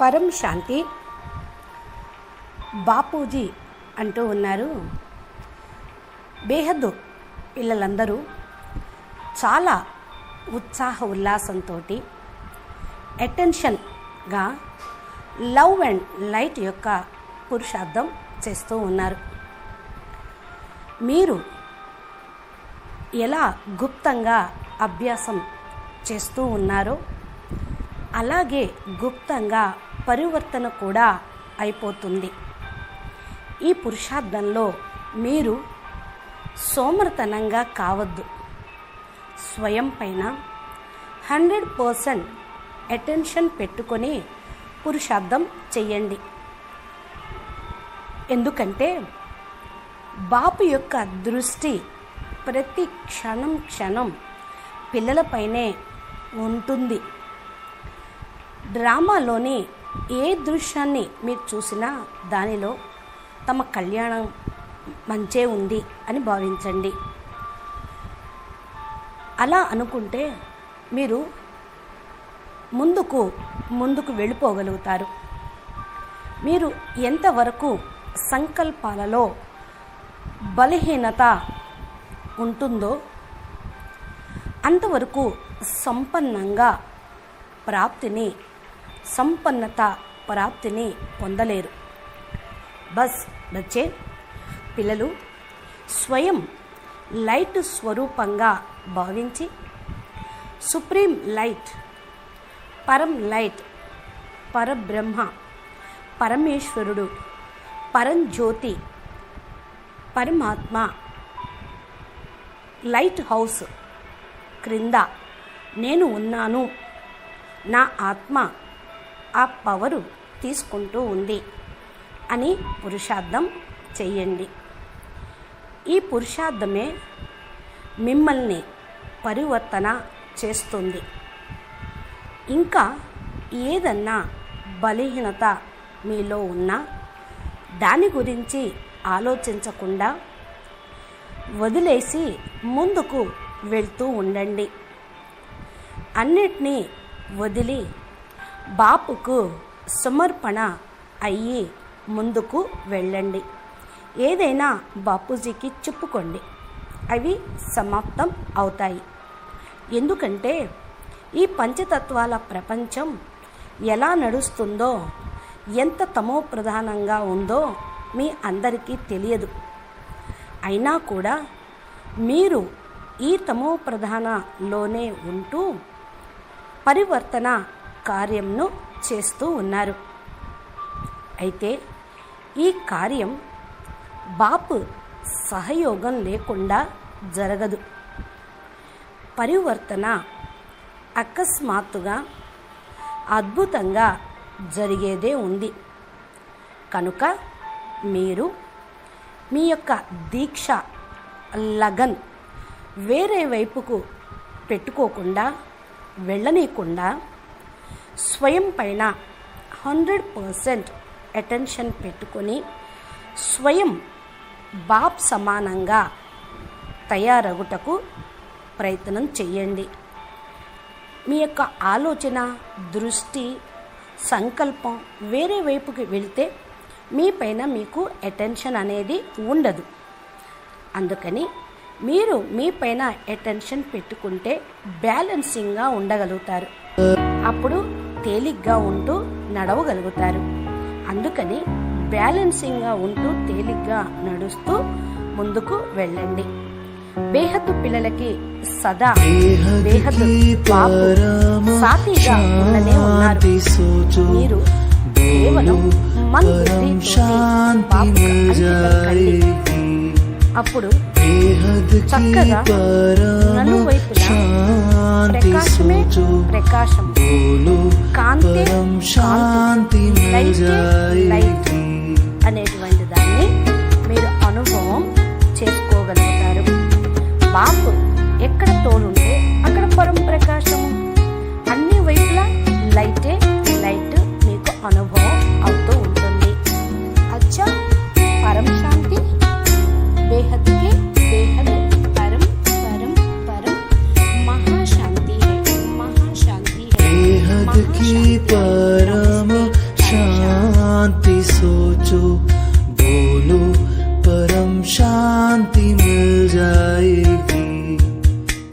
పరం శాంతి. బాపూజీ అంటూ ఉన్నారు. బేహద్దు పిల్లలందరూ చాలా ఉత్సాహ ఉల్లాసంతో అటెన్షన్గా లవ్ అండ్ లైట్ యొక్క పురుషార్థం చేస్తూ ఉన్నారు. మీరు ఎలా గుప్తంగా అభ్యాసం చేస్తూ ఉన్నారో అలాగే గుప్తంగా పరివర్తన కూడా అయిపోతుంది. ఈ పురుషార్థంలో మీరు సోమరతనంగా కావద్దు. స్వయం పైన హండ్రెడ్ పర్సెంట్ అటెన్షన్ పెట్టుకొని పురుషార్థం చెయ్యండి. ఎందుకంటే బాపు యొక్క దృష్టి ప్రతి క్షణం క్షణం పిల్లలపైనే ఉంటుంది. డ్రామాలోని ఏ దృశ్యాన్ని మీరు చూసినా దానిలో తమ కళ్యాణం మంచే ఉంది అని భావించండి. అలా అనుకుంటే మీరు ముందుకు ముందుకు వెళ్ళిపోగలుగుతారు. మీరు ఎంతవరకు సంకల్పాలలో బలహీనత ఉంటుందో అంతవరకు సంపన్నంగా ప్రాప్తిని సంపన్నత ప్రాప్తిని పొందలేరు. బస్ బచ్చే పిల్లలు స్వయం లైట్ స్వరూపంగా భావించి సుప్రీం లైట్ పరం లైట్ పరబ్రహ్మ పరమేశ్వరుడు పరంజ్యోతి పరమాత్మ లైట్ హౌస్ క్రింద నేను ఉన్నాను. నా ఆత్మ ఆ పవరు తీసుకుంటూ ఉంది అని పురుషార్థం చెయ్యండి. ఈ పురుషార్థమే మిమ్మల్ని పరివర్తన చేస్తుంది. ఇంకా ఏదన్నా బలహీనత మీలో ఉన్నా దాని గురించి ఆలోచించకుండా వదిలేసి ముందుకు వెళ్తూ ఉండండి. అన్నిటినీ వదిలి బాపుకు సమర్పణ అయ్యి ముందుకు వెళ్ళండి. ఏదైనా బాపూజీకి చెప్పుకోండి. అవి సమాప్తం అవుతాయి. ఎందుకంటే ఈ పంచతత్వాల ప్రపంచం ఎలా నడుస్తుందో ఎంత తమో ప్రధానంగా ఉందో మీ అందరికీ తెలియదు. అయినా కూడా మీరు ఈ తమో ప్రధానలోనే ఉంటూ పరివర్తన కార్యంను చేస్తూ ఉన్నారు. అయితే ఈ కార్యం బాపు సహయోగం లేకుండా జరగదు. పరివర్తన అకస్మాత్తుగా అద్భుతంగా జరిగేదే ఉంది. కనుక మీరు మీ యొక్క దీక్ష లగన్ వేరే వైపుకు పెట్టుకోకుండా వెళ్ళనీయకుండా స్వయం పైన హండ్రెడ్ పర్సెంట్ అటెన్షన్ పెట్టుకొని స్వయం బాబ్ సమానంగా తయారగుటకు ప్రయత్నం చేయండి మీ యొక్క ఆలోచన దృష్టి సంకల్పం వేరే వైపుకి వెళితే మీ పైన మీకు అటెన్షన్ అనేది ఉండదు. అందుకని మీరు మీ పైన అటెన్షన్ పెట్టుకుంటే బ్యాలెన్సింగ్గా ఉండగలుగుతారు. అప్పుడు తేలిగ్గా ఉంటూ నడవగలుగుతారు. అందుకని బ్యాలెన్సింగ్గా ఉంటూ తేలిగ్గా నడుస్తూ ముందుకు వెళ్ళండి. బేహద్దు పిల్లలకి సదా బేహద్దు సాతిగా ఉండనే ఉన్నారు. మీరు కేవలం మన్ అప్పుడు చక్కగా నలువైపులా ప్రకాశమే ప్రకాశం. కాంతే కాంతి. లైటే లైట్ అనేటువంటి దాన్ని మీరు అనుభవం చేసుకోగలుగుతారు. బాపు